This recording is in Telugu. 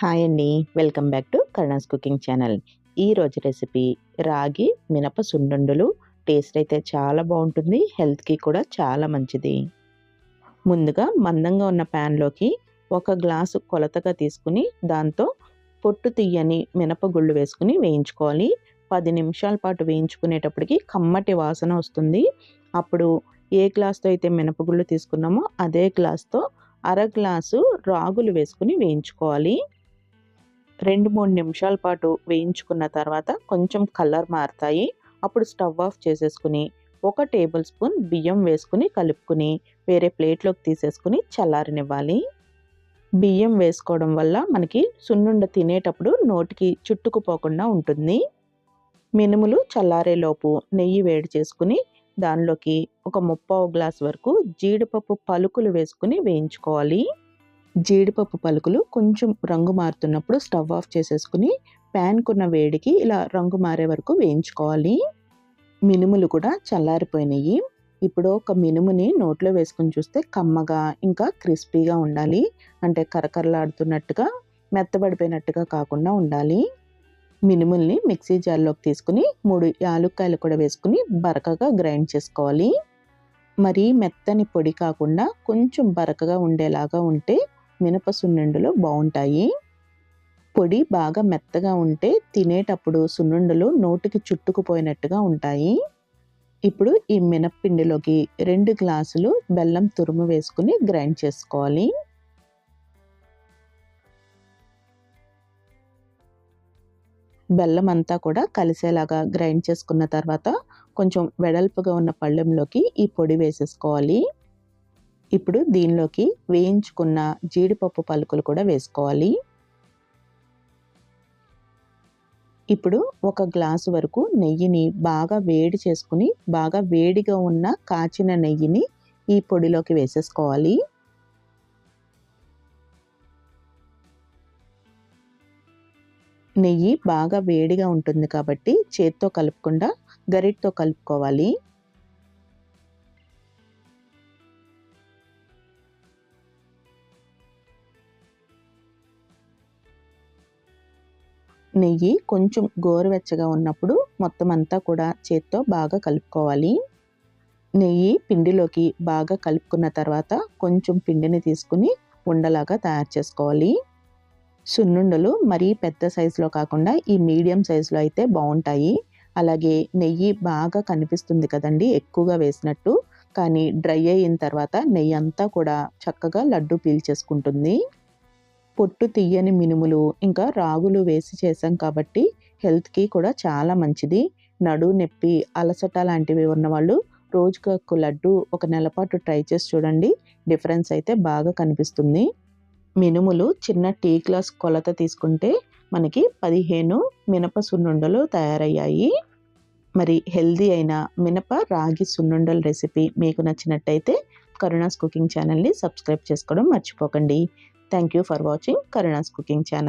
హాయ్ అండి. Welcome back to Karuna's cooking channel. ఈ రోజు రెసిపీ రాగి మినప సున్నుండలు. టేస్ట్ అయితే చాలా బాగుంటుంది. హెల్త్కి కూడా చాలా మంచిది. ముందుగా మందంగా ఉన్న ప్యాన్లోకి ఒక గ్లాసు కొలతగా తీసుకుని దాంతో పొట్టు తీయని మినపగుళ్ళు వేసుకుని వేయించుకోవాలి. పది నిమిషాల పాటు వేయించుకునేటప్పటికి కమ్మటి వాసన వస్తుంది. అప్పుడు ఏ గ్లాస్తో అయితే మినపగుళ్ళు తీసుకున్నామో అదే గ్లాస్తో అర గ్లాసు రాగులు వేసుకుని వేయించుకోవాలి. రెండు మూడు నిమిషాల పాటు వేయించుకున్న తర్వాత కొంచెం కలర్ మారుతాయి. అప్పుడు స్టవ్ ఆఫ్ చేసేసుకుని ఒక టేబుల్ స్పూన్ బియ్యం వేసుకుని కలుపుకుని వేరే ప్లేట్లోకి తీసేసుకుని చల్లారనివ్వాలి. బియ్యం వేసుకోవడం వల్ల మనకి సున్నుండ తినేటప్పుడు నోటికి చుట్టుకుపోకుండా ఉంటుంది. మినుములు చల్లారేలోపు నెయ్యి వేడి చేసుకుని దానిలోకి ఒక ముప్పావు గ్లాస్ వరకు జీడిపప్పు పలుకులు వేసుకుని వేయించుకోవాలి. జీడిపప్పు పలుకులు కొంచెం రంగు మారుతున్నప్పుడు స్టవ్ ఆఫ్ చేసేసుకుని ప్యాన్కున్న వేడికి ఇలా రంగు మారే వరకు వేయించుకోవాలి. మినుములు కూడా చల్లారిపోయినాయి. ఇప్పుడు ఒక మినుముని నోట్లో వేసుకుని చూస్తే కమ్మగా ఇంకా క్రిస్పీగా ఉండాలి. అంటే కరకరలాడుతున్నట్టుగా మెత్తబడిపోయినట్టుగా కాకుండా ఉండాలి. మినుముల్ని మిక్సీ జార్లోకి తీసుకుని మూడు యాలుక్కాయలు కూడా వేసుకుని బరకగా గ్రైండ్ చేసుకోవాలి. మరి మెత్తని పొడి కాకుండా కొంచెం బరకగా ఉండేలాగా ఉంటే మినప సున్నుండలు బాగుంటాయి పొడి బాగా మెత్తగా ఉంటే తినేటప్పుడు సున్నుండలు నోటికి చుట్టుకుపోయినట్టుగా ఉంటాయి. ఇప్పుడు ఈ మినప్పిండిలోకి రెండు గ్లాసులు బెల్లం తురుము వేసుకుని గ్రైండ్ చేసుకోవాలి. బెల్లం అంతా కూడా కలిసేలాగా గ్రైండ్ చేసుకున్న తర్వాత కొంచెం వెడల్పుగా ఉన్న పళ్ళెంలోకి ఈ పొడి వేసేసుకోవాలి. ఇప్పుడు దీనిలోకి వేయించుకున్న జీడిపప్పు పలుకులు కూడా వేసుకోవాలి. ఇప్పుడు ఒక గ్లాసు వరకు నెయ్యిని బాగా వేడి చేసుకుని బాగా వేడిగా ఉన్న కాచిన నెయ్యిని ఈ పొడిలోకి వేసేసుకోవాలి. నెయ్యి బాగా వేడిగా ఉంటుంది కాబట్టి చేత్తో కలుపకుండా గరిటతో కలుపుకోవాలి. నెయ్యి కొంచెం గోరువెచ్చగా ఉన్నప్పుడు మొత్తం అంతా కూడా చేత్తో బాగా కలుపుకోవాలి. నెయ్యి పిండిలోకి బాగా కలుపుకున్న తర్వాత కొంచెం పిండిని తీసుకుని ఉండలాగా తయారు చేసుకోవాలి. సున్నుండలు మరీ పెద్ద సైజులో కాకుండా ఈ మీడియం సైజులో అయితే బాగుంటాయి. అలాగే నెయ్యి బాగా కనిపిస్తుంది కదండి ఎక్కువగా వేసినట్టు. కానీ డ్రై అయిన తర్వాత నెయ్యి అంతా కూడా చక్కగా లడ్డు పీల్చేసుకుంటుంది పొట్టు తీయని మినుములు ఇంకా రాగులు వేసి చేసాం కాబట్టి హెల్త్కి కూడా చాలా మంచిది. నడు నొప్పి అలసట లాంటివి ఉన్నవాళ్ళు రోజుకు ఒక లడ్డు ఒక నెల పాటు ట్రై చేసి చూడండి. డిఫరెన్స్ అయితే బాగా కనిపిస్తుంది. మినుములు చిన్న టీ గ్లాస్ కొలత తీసుకుంటే మనకి పదిహేను మినప సున్నుండలు తయారయ్యాయి. మరి హెల్దీ అయిన మినప రాగి సున్నుండల రెసిపీ మీకు నచ్చినట్టయితే కరుణాస్ కుకింగ్ ఛానల్ని సబ్స్క్రైబ్ చేసుకోవడం మర్చిపోకండి. Thank you for watching Karuna's cooking channel.